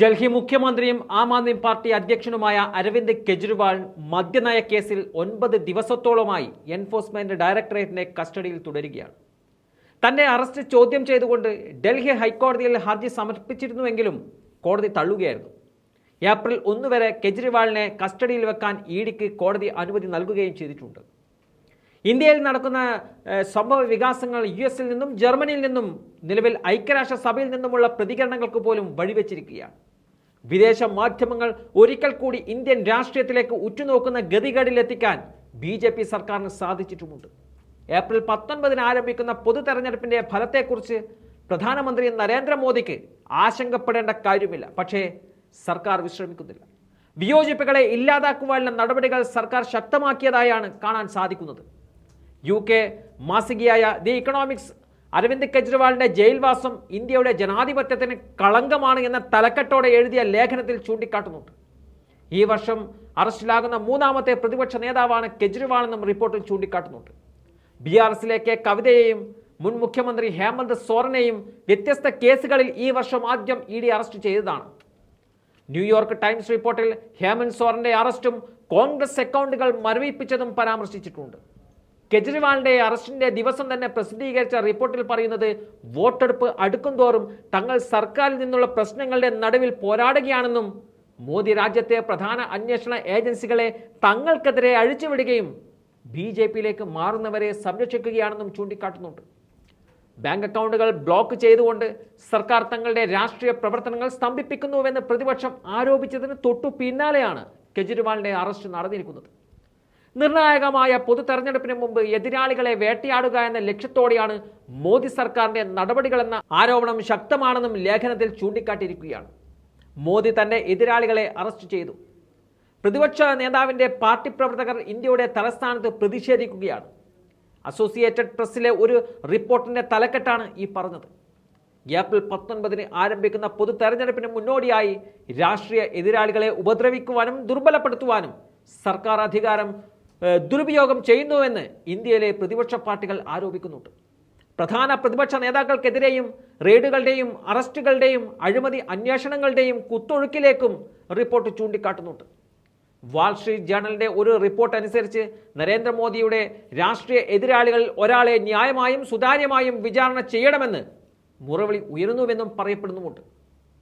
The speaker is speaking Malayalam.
ഡൽഹി മുഖ്യമന്ത്രിയും ആം ആദ്മി പാർട്ടി അധ്യക്ഷനുമായ അരവിന്ദ് കെജ്രിവാൾ മദ്യനയ കേസിൽ ഒൻപത് ദിവസത്തോളമായി എൻഫോഴ്സ്മെന്റ് ഡയറക്ടറേറ്റിന്റെ കസ്റ്റഡിയിൽ തുടരുകയാണ്. തന്നെ അറസ്റ്റ് ചോദ്യം ചെയ്തുകൊണ്ട് ഡൽഹി ഹൈക്കോടതിയിൽ ഹർജി സമർപ്പിച്ചിരുന്നുവെങ്കിലും കോടതി തള്ളുകയായിരുന്നു. ഏപ്രിൽ ഒന്ന് വരെ കെജ്രിവാളിനെ കസ്റ്റഡിയിൽ വെക്കാൻ ഇഡിക്ക് കോടതി അനുമതി നൽകുകയും ചെയ്തിട്ടുണ്ട്. ഇന്ത്യയിൽ നടക്കുന്ന സംഭവ വികാസങ്ങൾ യു എസിൽ നിന്നും ജർമ്മനിയിൽ നിന്നും നിലവിൽ ഐക്യരാഷ്ട്ര സഭയിൽ നിന്നുമുള്ള പ്രതികരണങ്ങൾക്ക് പോലും വഴിവെച്ചിരിക്കുകയാണ്. വിദേശ മാധ്യമങ്ങൾ ഒരിക്കൽ കൂടി ഇന്ത്യൻ രാഷ്ട്രീയത്തിലേക്ക് ഉറ്റുനോക്കുന്ന ഗതികേടിലെത്തിക്കാൻ ബി ജെ പി സർക്കാരിന് സാധിച്ചിട്ടുമുണ്ട്. ഏപ്രിൽ പത്തൊൻപതിന് ആരംഭിക്കുന്ന പൊതു തെരഞ്ഞെടുപ്പിന്റെ ഫലത്തെക്കുറിച്ച് പ്രധാനമന്ത്രി നരേന്ദ്രമോദിക്ക് ആശങ്കപ്പെടേണ്ട കാര്യമില്ല. പക്ഷേ സർക്കാർ വിശ്രമിക്കുന്നില്ല. വിയോജിപ്പുകളെ ഇല്ലാതാക്കുവാനുള്ള നടപടികൾ സർക്കാർ ശക്തമാക്കിയതായാണ് കാണാൻ സാധിക്കുന്നത്. യു കെ മാസികയായ ദി ഇക്കണോമിക്സ്. അരവിന്ദ് കെജ്രിവാളിന്റെ ജയിൽവാസം ഇന്ത്യയുടെ ജനാധിപത്യത്തിന് കളങ്കമാണ് എന്ന തലക്കെട്ടോടെ എഴുതിയ ലേഖനത്തിൽ ചൂണ്ടിക്കാട്ടുന്നുണ്ട്. ഈ വർഷം അറസ്റ്റിലാകുന്ന മൂന്നാമത്തെ പ്രതിപക്ഷ നേതാവാണ് കെജ്രിവാൾ എന്നും റിപ്പോർട്ടിൽ ചൂണ്ടിക്കാട്ടുന്നുണ്ട്. ബി ആർ എസിലേക്ക് കവിതയെയും മുൻ മുഖ്യമന്ത്രി ഹേമന്ത് സോറനെയും വ്യത്യസ്ത കേസുകളിൽ ഈ വർഷം ആദ്യം ഇ ഡി അറസ്റ്റ് ചെയ്തതാണ്. ന്യൂയോർക്ക് ടൈംസ് റിപ്പോർട്ടിൽ ഹേമന്ത് സോറന്റെ അറസ്റ്റും കോൺഗ്രസ് അക്കൗണ്ടുകൾ മരവിപ്പിച്ചതും പരാമർശിച്ചിട്ടുണ്ട്. കെജ്രിവാളിന്റെ അറസ്റ്റിന്റെ ദിവസം തന്നെ പ്രസിദ്ധീകരിച്ച റിപ്പോർട്ടിൽ പറയുന്നത് വോട്ടെടുപ്പ് അടുക്കുംതോറും തങ്ങൾ സർക്കാരിൽ നിന്നുള്ള പ്രശ്നങ്ങളുടെ നടുവിൽ പോരാടുകയാണെന്നും മോദി രാജ്യത്തെ പ്രധാന അന്വേഷണ ഏജൻസികളെ തങ്ങൾക്കെതിരെ അഴിച്ചുവിടുകയും ബി ജെ പിയിലേക്ക് മാറുന്നവരെ സംരക്ഷിക്കുകയാണെന്നും ചൂണ്ടിക്കാട്ടുന്നുണ്ട്. ബാങ്ക് അക്കൗണ്ടുകൾ ബ്ലോക്ക് ചെയ്തുകൊണ്ട് സർക്കാർ തങ്ങളുടെ രാഷ്ട്രീയ പ്രവർത്തനങ്ങൾ സ്തംഭിപ്പിക്കുന്നുവെന്ന് പ്രതിപക്ഷം ആരോപിച്ചതിന് തൊട്ടു പിന്നാലെയാണ് കെജ്രിവാളിന്റെ അറസ്റ്റ് നടന്നിരിക്കുന്നത്. നിർണായകമായ പൊതു തെരഞ്ഞെടുപ്പിന് മുമ്പ് എതിരാളികളെ വേട്ടയാടുക എന്ന ലക്ഷ്യത്തോടെയാണ് മോദി സർക്കാരിന്റെ നടപടികളെന്ന ആരോപണം ശക്തമാണെന്നും ലേഖനത്തിൽ ചൂണ്ടിക്കാട്ടിയിരിക്കുകയാണ്. മോദി തന്റെ എതിരാളികളെ അറസ്റ്റ് ചെയ്തു. പ്രതിപക്ഷ നേതാവിന്റെ പാർട്ടി പ്രവർത്തകർ ഇന്ത്യയുടെ തലസ്ഥാനത്ത് പ്രതിഷേധിക്കുകയാണ്. അസോസിയേറ്റഡ് പ്രസ്സിലെ ഒരു റിപ്പോർട്ടിന്റെ തലക്കെട്ടാണ് ഈ പറഞ്ഞത്. ഏപ്രിൽ പത്തൊൻപതിന് ആരംഭിക്കുന്ന പൊതു തെരഞ്ഞെടുപ്പിന് മുന്നോടിയായി രാഷ്ട്രീയ എതിരാളികളെ ഉപദ്രവിക്കുവാനും ദുർബലപ്പെടുത്തുവാനും സർക്കാർ അധികാരം ദുരുപയോഗം ചെയ്യുന്നുവെന്ന് ഇന്ത്യയിലെ പ്രതിപക്ഷ പാർട്ടികൾ ആരോപിക്കുന്നുണ്ട്. പ്രധാന പ്രതിപക്ഷ നേതാക്കൾക്കെതിരെയും റെയ്ഡുകളുടെയും അറസ്റ്റുകളുടെയും അഴിമതി അന്വേഷണങ്ങളുടെയും കുത്തൊഴുക്കിലേക്കും റിപ്പോർട്ട് ചൂണ്ടിക്കാട്ടുന്നുണ്ട്. വാൾസ്ട്രീറ്റ് ജേണലിന്റെ ഒരു റിപ്പോർട്ട് അനുസരിച്ച് നരേന്ദ്രമോദിയുടെ രാഷ്ട്രീയ എതിരാളികളിൽ ഒരാളെ ന്യായമായും സുതാര്യമായും വിചാരണ ചെയ്യണമെന്ന് മുറവിളി ഉയരുന്നുവെന്നും പറയപ്പെടുന്നുമുണ്ട്.